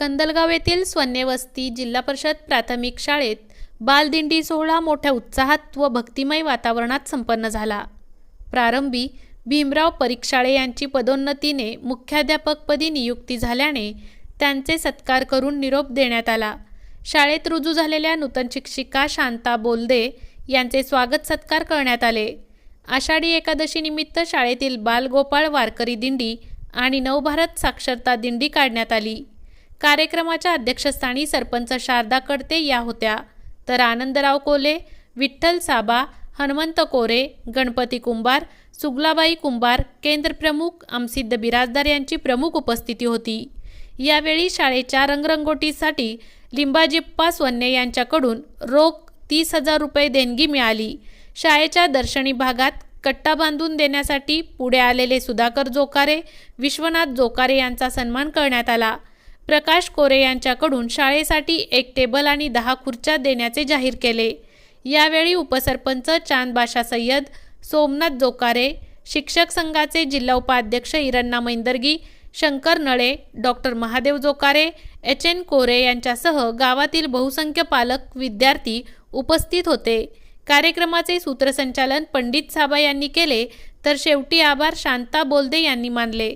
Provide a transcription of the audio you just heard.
कंदलगाव येथील स्वन्यवस्ती जिल्हा परिषद प्राथमिक शाळेत बालदिंडी सोहळा मोठ्या उत्साहात व भक्तिमय वातावरणात संपन्न झाला. प्रारंभी भीमराव परीक्षाळे यांची पदोन्नतीने मुख्याध्यापकपदी नियुक्ती झाल्याने त्यांचे सत्कार करून निरोप देण्यात आला. शाळेत रुजू झालेल्या नूतन शिक्षिका शांता बोलदे यांचे स्वागत सत्कार करण्यात आले. आषाढी एकादशीनिमित्त शाळेतील बालगोपाळ वारकरी दिंडी आणि नवभारत साक्षरता दिंडी काढण्यात आली. कार्यक्रमाच्या अध्यक्षस्थानी सरपंच शारदा कडते या होत्या. तर आनंदराव कोले विठ्ठल साबा हनुमंत कोरे गणपती कुंभार सुगलाबाई कुंभार केंद्रप्रमुख आमसिद्ध बिराजदार यांची प्रमुख उपस्थिती होती. यावेळी शाळेच्या रंगरंगोटीसाठी लिंबाजिप्पा स्वन्ने यांच्याकडून रोख तीस हजार रुपये देणगी मिळाली. शाळेच्या दर्शनी भागात कट्टा बांधून देण्यासाठी पुढे आलेले सुधाकर जोकारे विश्वनाथ जोकारे यांचा सन्मान करण्यात आला. प्रकाश कोरे यांच्याकडून शाळेसाठी एक टेबल आणि दहा खुर्च्या देण्याचे जाहीर केले. यावेळी उपसरपंच चांदबाशा सय्यद सोमनाथ जोकारे शिक्षक संघाचे जिल्हा उपाध्यक्ष Iranna Maindargi Shankar Nale doctor Mahadev Jokare H N Kore यांच्यासह गावातील बहुसंख्य पालक विद्यार्थी उपस्थित होते. कार्यक्रमाचे सूत्रसंचालन पंडित साबा यांनी केले तर शेवटी आभार शांता बोलदे यांनी मानले.